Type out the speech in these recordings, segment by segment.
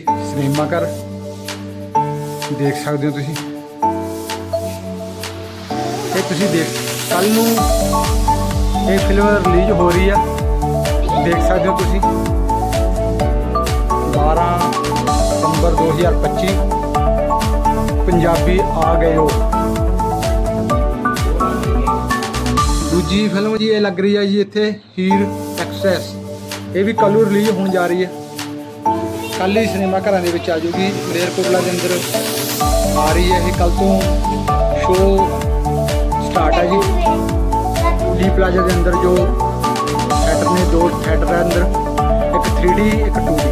Cinema ਘਰ ਦੇਖ ਸਕਦੇ ਹੋ ਤੁਸੀਂ। ਇਹ ਤੁਸੀਂ ਦੇਖ ਕੱਲ ਨੂੰ ਇਹ ਫਿਲਮ ਰਿਲੀਜ਼ ਹੋ ਰਹੀ ਆ। ਦੇਖ ਸਕਦੇ ਹੋ ਤੁਸੀਂ। 12 ਸਤੰਬਰ 2025 ਪੰਜਾਬੀ ਆ ਗਏ ਹੋ ਦੂਜੀ ਫਿਲਮ ਜੀ ਇਹ ਲੱਗ ਰਹੀ ਹੈ ਜੀ ਇੱਥੇ ਹੀਰ ਐਕਸੈਸ ਇਹ ਵੀ ਕੱਲ੍ਹ ਨੂੰ ਰਿਲੀਜ਼ ਹੋਣ ਜਾ ਰਹੀ ਹੈ। ਕੱਲ੍ਹ ਹੀ ਸਿਨੇਮਾ ਘਰਾਂ ਦੇ ਵਿੱਚ ਆ ਜਾਊਗੀ। ਮਲੇਰਕੋਟਲਾ ਦੇ ਅੰਦਰ ਆ ਰਹੀ ਹੈ ਇਹ ਕੱਲ ਤੋਂ ਸ਼ੋਅ ਸਟਾਰਟ ਹੈ ਜੀ। ਲੀ ਪਲਾਜ਼ਾ ਦੇ ਅੰਦਰ ਜੋ ਥੀਏਟਰ ਨੇ ਦੋ ਥੀਏਟਰ ਦੇ ਅੰਦਰ। ਇੱਕ 3D ਇੱਕ 2D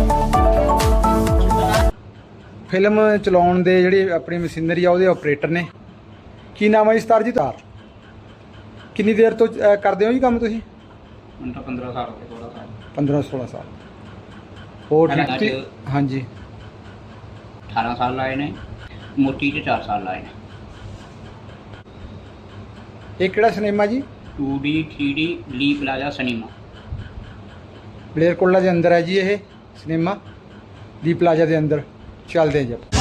ਫਿਲਮ ਚਲਾਉਣ ਦੇ ਜਿਹੜੀ ਆਪਣੀ ਮਸ਼ੀਨਰੀ ਆ ਉਹਦੇ ਆਪਰੇਟਰ ਨੇ। ਕੀ ਨਾਮ ਹੈ ਜੀ ਸਤਾਰ ਜੀ ਤਾਰ ਕਿੰਨੀ ਦੇਰ ਤੋਂ ਕਰਦੇ ਹੋ ਜੀ ਕੰਮ ਤੁਸੀਂ? ਹੁਣ ਤਾਂ 15 ਸਾਲ ਹੋ ਗਏ ਥੋੜਾ ਸਾਲ 15 16 ਸਾਲ। ਹੋਰ ਪਹਿਲਾਂ ਠੀਕ ਹਾਂਜੀ। 18 ਸਾਲ ਲਾਏ ਨੇ ਮੋਟੀ ਤੇ 4 ਸਾਲ ਲਾਏ ਨੇ। ਇਹ ਕਿਹੜਾ ਸਿਨੇਮਾ ਜੀ? 2D 3D ਲੀ ਪਲਾਜ਼ਾ ਸਿਨੇਮਾ। ਬਲੇਰਕੋਟਲਾ ਦੇ ਅੰਦਰ ਹੈ ਜੀ ਇਹ ਸਿਨੇਮਾ ਦੀ ਪਲਾਜ਼ਾ ਦੇ ਅੰਦਰ। ਚੱਲਦੇ ਹਾਂ ਜੀ ਆਪਾਂ।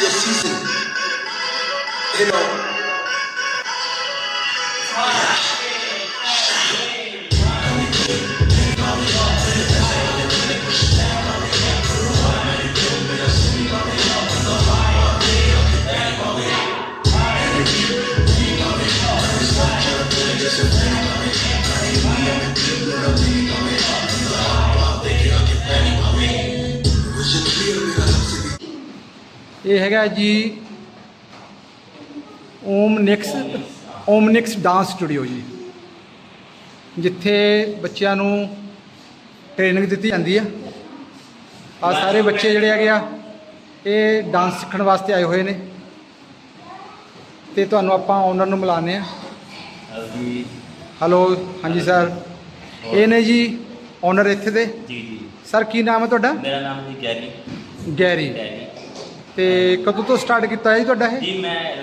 Season. You know. ਇਹ ਹੈਗਾ ਜੀ ਓਮਨਿਕਸ ਓਮਨਿਕਸ ਡਾਂਸ ਸਟੂਡੀਓ ਜੀ। ਜਿੱਥੇ ਬੱਚਿਆਂ ਨੂੰ ਟ੍ਰੇਨਿੰਗ ਦਿੱਤੀ ਜਾਂਦੀ ਆ। ਆ ਸਾਰੇ ਬੱਚੇ ਜਿਹੜੇ ਹੈਗੇ ਆ ਇਹ ਡਾਂਸ ਸਿੱਖਣ ਵਾਸਤੇ ਆਏ ਹੋਏ ਨੇ। ਤੇ ਤੁਹਾਨੂੰ ਆਪਾਂ ਓਨਰ ਨੂੰ ਮਿਲਾਉਂਦੇ ਆ ਹੈਲੋ ਹਾਂਜੀ ਸਰ। ਇਹ ਨੇ ਜੀ ਓਨਰ ਇੱਥੇ ਦੇ। ਜੀ ਜੀ। ਸਰ ਕੀ ਨਾਮ ਹੈ ਤੁਹਾਡਾ? ਮੇਰਾ ਨਾਮ ਜੀ ਗੈਰੀ। ਗੈਰੀ। ਤੇ ਕਦੋਂ ਤੋਂ ਸਟਾਰਟ ਕੀਤਾ ਹੈ ਜੀ ਤੁਹਾਡਾ ਇਹ? ਜੀ ਮੈਂ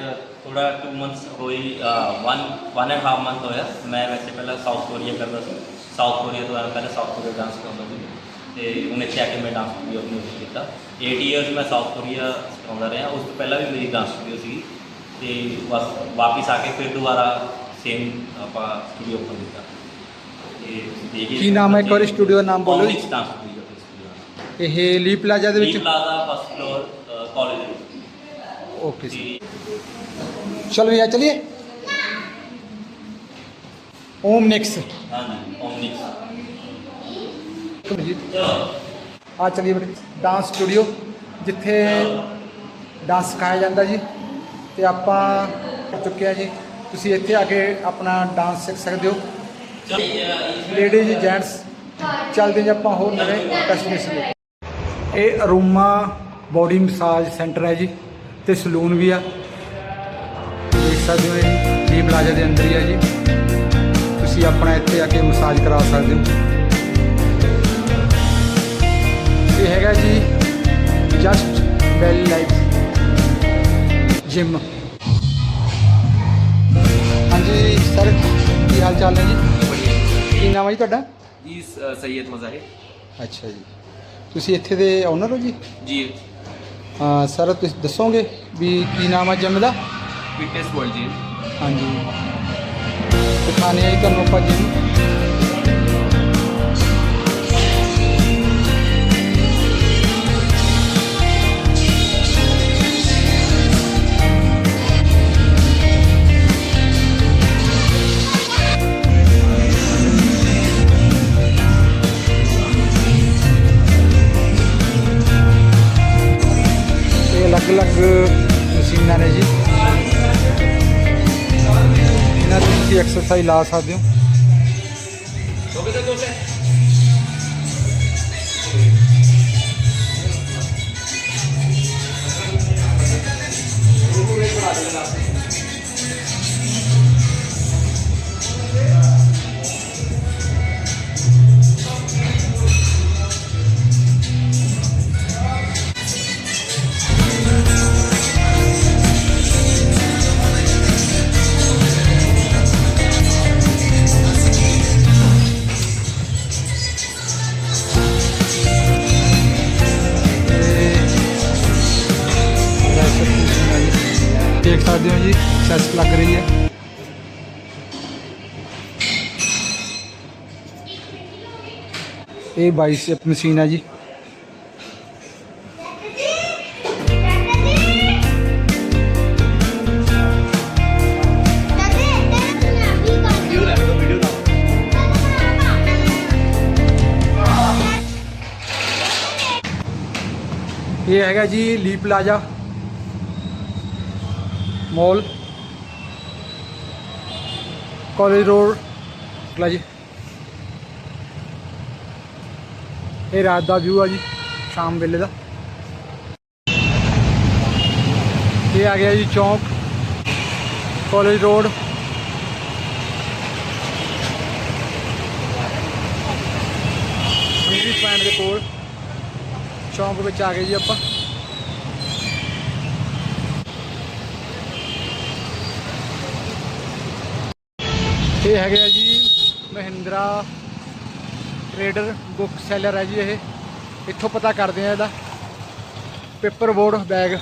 ਥੋੜਾ 2 ਮੰਥਸ ਹੋਈ 1 1 ਐਂਡ ਹਾਫ ਮੰਥ ਹੋਇਆ। ਮੈਂ ਵੈਸੇ ਪਹਿਲਾਂ ਸਾਊਥ ਕੋਰੀਆ ਕਰਦਾ ਸੀ। ਸਾਊਥ ਕੋਰੀਆ ਤੋਂ ਆਇਆ ਪਹਿਲਾਂ ਸਾਊਥ ਕੋਰੀਆ ਡਾਂਸ ਕਰਦਾ ਸੀ। ਤੇ ਉਹਨੇ ਆ ਕੇ ਮੈਂ ਡਾਂਸ ਸਟੂਡੀਓ ਆਪਣੀ open ਕੀਤਾ। 8 ਇਅਰਸ ਮੈਂ ਸਾਊਥ ਕੋਰੀਆ ਸਿਖਾਉਂਦਾ ਰਿਹਾ। ਉਸ ਤੋਂ ਪਹਿਲਾਂ ਵੀ ਮੇਰੀ ਡਾਂਸ ਸਟੂਡੀਓ ਸੀ ਤੇ ਬਸ ਵਾਪਸ ਆ ਕੇ ਫਿਰ ਦੁਬਾਰਾ ਸੇਮ ਆਪਾਂ ਸਟੂਡੀਓ ਓਪਨ ਕੀਤਾ। ਤੇ ਕੀ ਨਾਮ ਹੈ? studio ਦਾ ਨਾਮ ਬੋਲੋ ਇਹ ਲੀ ਪਲਾਜ਼ਾ ਦੇ ਲੀ ਵਿੱਚ plaza first floor college road okay sir ਤੇ ਚਲੋ ਯਾਰ ਚਲਿਏ ਓਮ ਨਿਕਸ ਹਾਂਜੀ ਓਮਨਿਕਸ ਚਲੋ। ਆ ਚਲਿਏ ਬੇਟੇ ਡਾਂਸ ਸਟੂਡੀਓ ਜਿੱਥੇ ਡਾਂਸ ਸਿਖਾਇਆ ਜਾਂਦਾ ਜੀ। ਤੇ ਆਪਾਂ ਕਰ ਚੁੱਕੇ ਆ ਜੀ। ਤੁਸੀਂ ਇੱਥੇ ਆ ਕੇ ਆਪਣਾ ਡਾਂਸ ਸਿੱਖ ਸਕਦੇ ਹੋ। ਚਲੋ। ਲੇਡੀਜ਼ ਜੈਂਟਸ ਚੱਲਦੇ ਜੀ ਆਪਾਂ ਹੋਰ ਨਵੇਂ ਡੈਸਟੀਨੇਸ਼ਨ ਇਹ ਅਰੋਮਾ ਬੋਡੀ ਮਸਾਜ ਸੈਂਟਰ ਹੈ ਜੀ ਤੇ ਸਲੂਨ ਵੀ ਆ। ਦੇਖ ਸਕਦੇ ਹੋ ਜੀ ਪਲਾਜ਼ਾ ਦੇ ਅੰਦਰ ਹੀ ਆ ਜੀ। ਤੁਸੀਂ ਆਪਣਾ ਇੱਥੇ ਆ ਕੇ ਮਸਾਜ ਕਰਾ ਸਕਦੇ ਹੋ। ਇਹ ਹੈਗਾ ਜੀ ਜਸਟ ਵੈਲ ਲਾਈਫ ਜਿਮ। ਹਾਂਜੀ ਸਰ ਕੀ ਹਾਲ ਚਾਲ ਹੈ ਜੀ? ਕੀ ਨਾਮ ਹੈ ਜੀ ਤੁਹਾਡਾ? ਜੀ ਸੈਦ ਮਜ਼ਾਹਿਰ ਅੱਛਾ ਜੀ। ਤੁਸੀਂ ਇੱਥੇ ਦੇ ਓਨਰ ਹੋ ਜੀ? ਜੀ। ਹਾਂ ਸਰ ਤੁਸੀਂ ਦੱਸੋਗੇ ਵੀ ਕੀ ਨਾਮ ਹੈ ਜਿਮ ਦਾ? ਫਿਟਨੈਸ ਵਰਲਡ ਜੀ। ਹਾਂਜੀ। ਦਿਖਾਣੇ ਆਈ ਤੁਹਾਨੂੰ ਆਪਾਂ ਜਿਮ ਐਕਸਰਸਾਈਜ਼ ਲਾ ਸਕਦੇ ਹੋ। ਜੀ ਸੈਸ ਲੱਗ ਰਹੀ ਹੈ ਇਹ ਬਾਈਸੈਪ ਮਸ਼ੀਨ ਹੈ ਜੀ ਵੀਡੀਓ ਲੈ ਲਓ ਵੀਡੀਓ ਨਾ ਇਹ ਹੈਗਾ ਜੀ। ਇਹ ਰਾਤ ਦਾ ਵਿਊ ਆ ਜੀ, ਸ਼ਾਮ ਵੇਲੇ ਦਾ। ਇਹ ਆ ਗਿਆ ਜੀ ਚੌਂਕ, ਕਾਲਜ ਰੋਡ। ਇੰਗਲਿਸ਼ ਪੁਆਇੰਟ ਦੇ ਕੋਲ ਚੌਂਕ ਵਿੱਚ ਆ ਗਏ ਜੀ ਆਪਾਂ। ਇਹ ਹੈਗਾ ਜੀ ਮਹਿੰਦਰਾ ਟਰੇਡਰ ਬੁੱਕ ਸੈਲਰ ਹੈ ਜੀ ਇਹ। ਇੱਥੋਂ ਪਤਾ ਕਰਦੇ ਆ ਇਹਦਾ। ਪੇਪਰ ਬੋਰਡ ਬੈਗ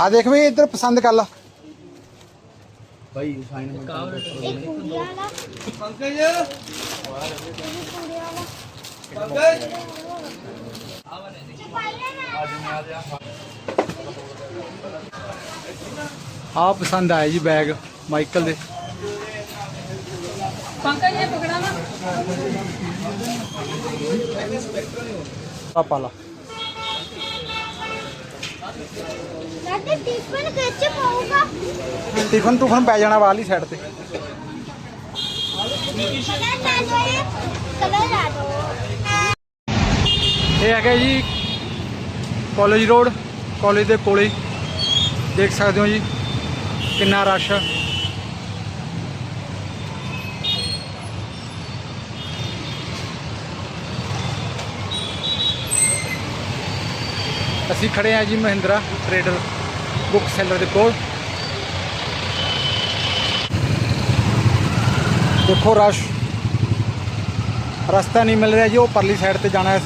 ਆ ਦੇਖ ਵੀ ਇੱਧਰ ਪਸੰਦ ਕਰ ਲਾ। ਭਾਈ ਸਾਈਨ ਆ ਪਸੰਦ ਆਇਆ ਜੀ ਬੈਗ ਮਾਈਕਲ ਦੇ। ਪੰਕਜ ਇਹ ਪਕੜਾ ਨਾ ਆ ਪਾਲਾ ਸਾਡੇ ਟਿਫਨ ਕੱਚ ਪਾਊਗਾ। ਟਿਫਨ ਟੂਫਨ ਪੈ ਜਾਣਾ ਵਾਲੀ ਸਾਈਡ ਤੇ। ਕਲਰ ਆ ਦੋ। ਇਹ ਹੈਗਾ ਜੀ ਕਾਲਜ ਰੋਡ ਕਾਲਜ ਦੇ ਕੋਲੇ। ਦੇਖ ਸਕਦੇ ਹੋ ਜੀ ਕਿੰਨਾ ਰਸ਼ ਆ। ਅਸੀਂ ਖੜੇ ਆ ਜੀ ਮਹਿੰਦਰਾ ਟਰੇਡਰ ਬੁੱਕ ਸੈਲਰ ਦੇ ਕੋਲ। ਦੇਖੋ ਰਸ਼। ਰਸਤਾ ਨਹੀਂ ਮਿਲ ਰਿਹਾ ਜੀ, ਉਹ ਪਰਲੀ ਸਾਈਡ ਤੇ ਜਾਣਾ ਹੈ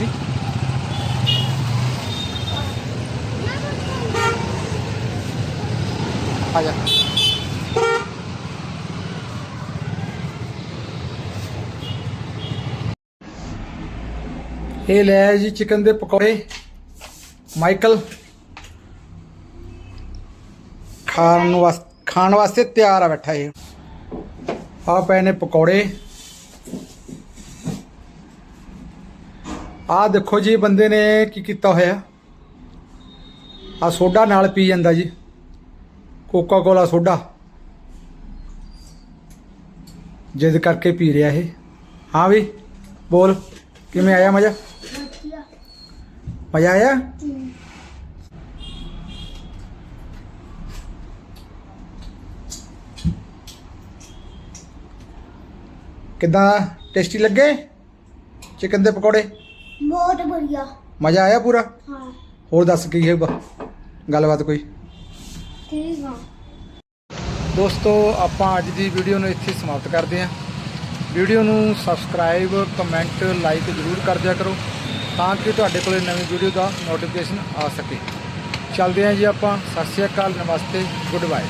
ਆ ਜਾ। ਇਹ ਲੈ ਜੀ ਚਿਕਨ ਦੇ ਪਕੌੜੇ। ਮਾਈਕਲ। ਖਾਣ ਵਾਸਤੇ ਖਾਣ ਵਾਸਤੇ ਤਿਆਰ ਆ ਬੈਠਾ ਇਹ। ਆ ਪਏ ਨੇ ਪਕੌੜੇ। ਆ ਦੇਖੋ ਜੀ ਬੰਦੇ ਨੇ ਕੀ ਕੀਤਾ ਹੋਇਆ। ਆ ਸੋਡਾ ਨਾਲ ਪੀ ਜਾਂਦਾ ਜੀ। Coca Cola soda. ਜਿੱਦ ਕਰਕੇ ਪੀ ਰਿਹਾ ਇਹ। ਹਾਂ ਵੀ ਬੋਲ ਕਿਵੇਂ ਆਇਆ ਮਜ਼ਾ? ਮਜ਼ਾ ਆਇਆ? ਕਿਦਾਂ? ਟੇਸਟੀ ਲੱਗੇ? ਚਿਕਨ ਦੇ ਪਕੌੜੇ? ਬਹੁਤ ਵਧੀਆ। ਮਜ਼ਾ ਆਇਆ ਪੂਰਾ? ਹਾਂ। ਹੋਰ ਦੱਸ ਕੀ ਹੈ ਗੱਲਬਾਤ ਕੋਈ? ਦੋਸਤੋ, ਆਪਾਂ ਅੱਜ ਦੀ ਵੀਡੀਓ ਨੂੰ ਇੱਥੇ ਸਮਾਪਤ ਕਰਦੇ ਹਾਂ। ਵੀਡੀਓ ਨੂੰ ਸਬਸਕ੍ਰਾਈਬ ਕਮੈਂਟ ਲਾਈਕ ਜ਼ਰੂਰ ਕਰ ਦਿਆ ਕਰੋ ਤਾਂ ਕਿ ਤੁਹਾਡੇ ਕੋਲੇ ਨਵੀਂ ਵੀਡੀਓ ਦਾ ਨੋਟੀਫਿਕੇਸ਼ਨ ਆ ਸਕੇ। ਚੱਲਦੇ ਹਾਂ ਜੀ ਆਪਾਂ। ਸਤਿ ਸ਼੍ਰੀ ਅਕਾਲ, ਨਮਸਤੇ ਗੁੱਡ ਬਾਏ